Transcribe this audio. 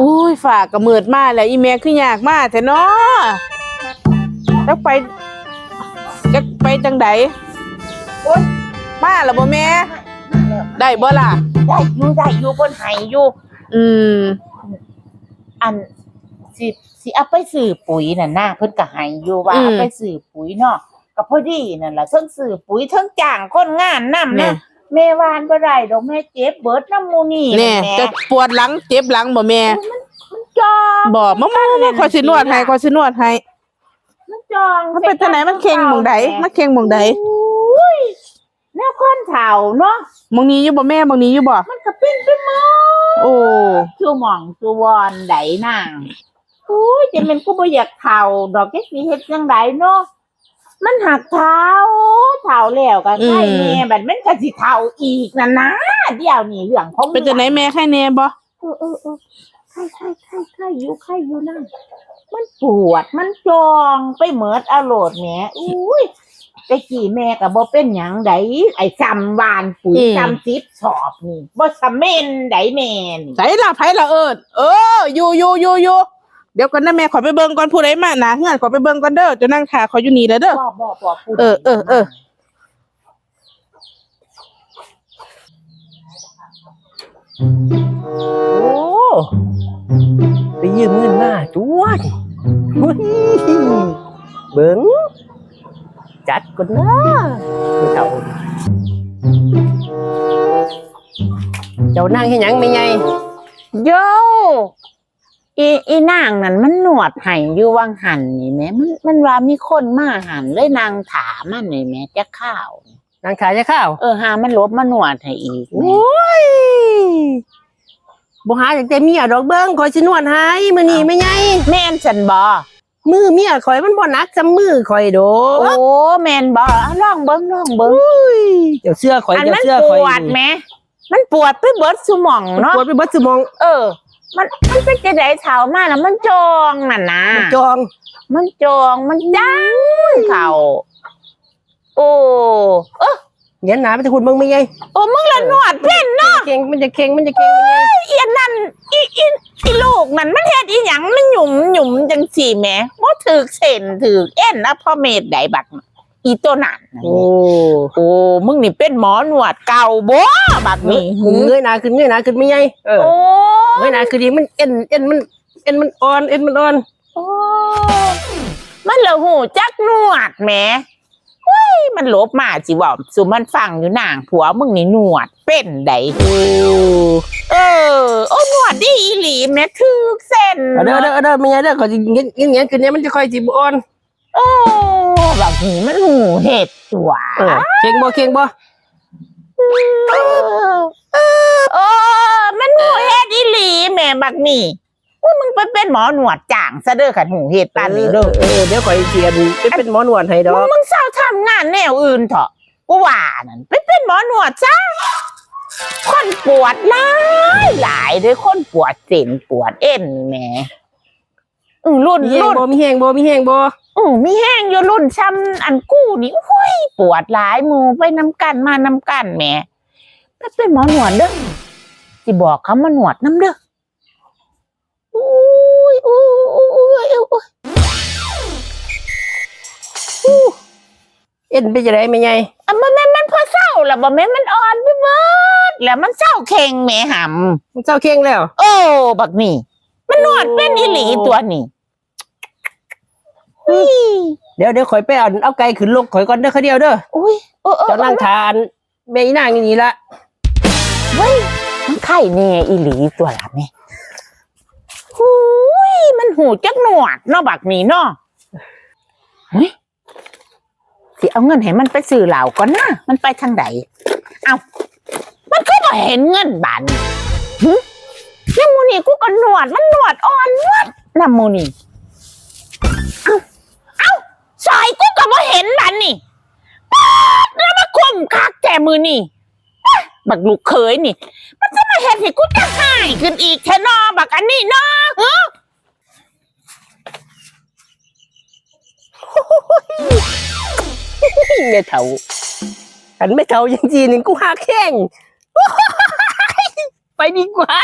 อุ้ยฝากกระมืดมาแล้วอีแม่คือยากมาแท้เนาะจักไปจักไปจังไดโอ๊ยมาแล้วบ่แม่ได้บ่ล่ะ ได้อยู่ได้อยู่บนไหอยู่ อืม อันสิสิเอาไปซื้อปุ๋ยน่ะนะเพิ่นก็ให้อยู่ว่าอืมเอาไปซื้อปุ๋ยเนาะก็พอดีนั่นล่ะเทั้งซื้อปุ๋ยเทั้งจ้างคนงานนํแน่นะ แม่วานบ่ได้ดอกแม่เจ็บเบิดน้ำหมูนี่แน่แม่จะปวดหลังเจ็บหลังบ่แม่มันจองบ่มามามาขอยสินวดให้ขอยสินวดให้มันจองมันเป็นจังไหนมันเค็งหม่องใดมันเค็งหม่องใดอุ้ยแนวคนเฒ่าเนาะหม่องนี้อยู่บ่แม่หม่องนี้อยู่บ่มันก็เป็นไปหมดโอ้ชูหม่องชูวอนไดนางอุ้ยจะเป็นกูบ่อยากเฒ่าดอกจักสิเฮ็ดจังไดเนาะ มันหักเท้าเฒ่าแล้วก็ใช่แม่บัดมันก็สิเฒ่าอีกนั่นนะเดี๋ยวนี้เรื่องของเป็นจังไหนแม่ไข้แน่บ่เออเออเออไข้ไข้ไข้ไข้อยู่ไข้อยู่นั่นมันปวดมันจองไปเหมิดเอาโหลดแหมอุ้ยแต่กี่แม่ก็บ่เป็นหยังไดไอ้จำวานปุ๋ยจำซิบสอบนี่บ่สำเมนไดแม่นี่ไสล่ะไผล่ะเอิ้นเอออยู่อยู่อยู่อยู่ เดี๋ยวก่อนนะแม่ขอไปเบิ่งก่อนผู้ใดมานะเฮือนขอไปเบิ่งก่อนเด้อจะนั่งท่าขอยอยู่นี่เด้อเด้อบ่บ่บ่พูดเออเออเออ โอ้ไปยืมเงินมาจวดเฮ้ยเบิ้งจัดก่อนนะไม่เท่าเจ้านั่งให้หยังไม่ไงโย อีอีนางนั่นมันหนวดให้อยู่วังหันนี่แหม่มันมันว่ามีคนมาหันเลยนางถามมันนี่แหม่จะข้าว นางขายจะข้าวเออหามันลบมาหนวดให้อีกแหม่โอ้ยบ่หาจากแต่เมียดอกเบิ้งคอยสินวดให้มื้อนี้ไม่ไงแม่นฉันบ่มือเมียข่อยมันบ่หนักจำมือข่อยโดโอ้แม่นบ่เอาลองเบิ่งลองเบิ่งเจ้าเสื้อข่อยอันเจ้ามันเสื้อปข่อยวดแหมมันปวดไปเบิดสมองเนาะเนาะปวดไปเบิดสมอง เออ มันมันเป็นจะได้เท้ามาแล้วมันจองน่ะนะมันจอง มันจองมันจังเขาโอ้เออเดี๋ยวหนาไปจะคุณมึงไม่ไงโอ้มึงละหนวดเพ่นเนาะเก่งมันจะเก่งมันจะเก่งไม่ไงเอียนนั่นอีอีอีลูกนั่นมันเฮ็ดอีหยังมันหยุ่มหยุ่มจังสี่แหม่บ่ถือเส้นถือเอ็นนะพ่อเมดใดบักน่ะอีตัวนั่นน่ะโอ้โอ้มึงนี่เป็นหมอหนวดเก่าบ่บักนี่มึงเงยหน้าขึ้นเงยหน้าขึ้นไม่ไงเออโอ้ เงยหน้าขึ้นดีมันเอ็นเอ็นมันเอ็นมันอ่อนเอ็นมันอ่อนโอ้มันละหูจักหนวดแหมเฮ้ยมันลบมาจิว่าสุมันฟังอยู่นางผัวมึงนี่หนวดเป็นไดโอ้เออโอ้หนวดดีอีหลีแม่ถึกเส้นเอาเด้อเด้อเอาเด้อไม่ไงเด้อขอจะเงี้ยเงี้ยเงี้ยขึ้นเนี้ยมันจะค่อยจีบอ่อนโอ้แบบนี้มันหูเห็ดตัวเออเก่งบ่เก่งบ่เอ อีหลีแม่บักนี่อุ้ยมึงไปเป็นหมอหนวดจ่างซะเด้อขันหูเห็ดปานนี้เด้อเออเดี๋ยวข่อยเสียนไปเป็นหมอหนวดให้ดอมึงกมึงเศร้าทำงานแนวอื่นเถอะกูว่านั่นไปเป็นหมอหนวดซะคนปวดหลายหลายเด้วยคนปวดเส้นปวดเอ็นแหม่อือรุ่นมีแห้งรุ่น บ่มีแห้งบ่มีแห้งบ่อือมีแห้งอยู่รุ่นช้ำอันกู้นี่โอ้ยปวดหลายมือไปน้ำกันมาน้ำกันแหม่ไปเป็นหมอหนวดเด้อ สิบอกเขามาหนวดน้ำเด้ออุ้ยอุ้ยอุ้ยอุ้ยอุ้ยเอ็นไปจะได้ไหมไงอะมันมันมันพอเศร้าแล้วบ่แม่มันอ่อนไปเบิดแล้วมันเศร้าเข่งแม่หำมันเจ้าเก่งแล้ว โอ้บักนี่ มันนวดเป็นอีหลีตัวนี้เดี๋ยวเดี๋ยวข่อยไปเอาเอาไก่ขึ้นลกข่อยก่อนเด้อเขาเดียวเด้ออุ้ยเออเออจ้านั่งทานแม่อีนางอย่างนี้ละเว้ย ไข่แน่อีหลีตัวละแม่หุยมันหูจักหนวดเนาะบักนี่เนาะเฮ้ยสิเอาเงินให้มันไปซื้อเหล้าก่อนนะมันไปทางใดเอามันก็บ่เห็นเงินบานหึน้ำมูนี่กูก็หนวดมันหนวดอ่อนวัดน้ำมูนี่เอาเอาสายกูก็บ่เห็นบานนี่ป๊าดแล้วมาคุมคักแจมือนี่ บักลูกเขยนี่ มันจะมาเห็นให้กูจะหายขึ้นอีกแค่นอบักอันนี้เนาะเออแม่เฒ่าอันไม่เฒ่ายังจีนึงกูหาแข้งไปดีกว่า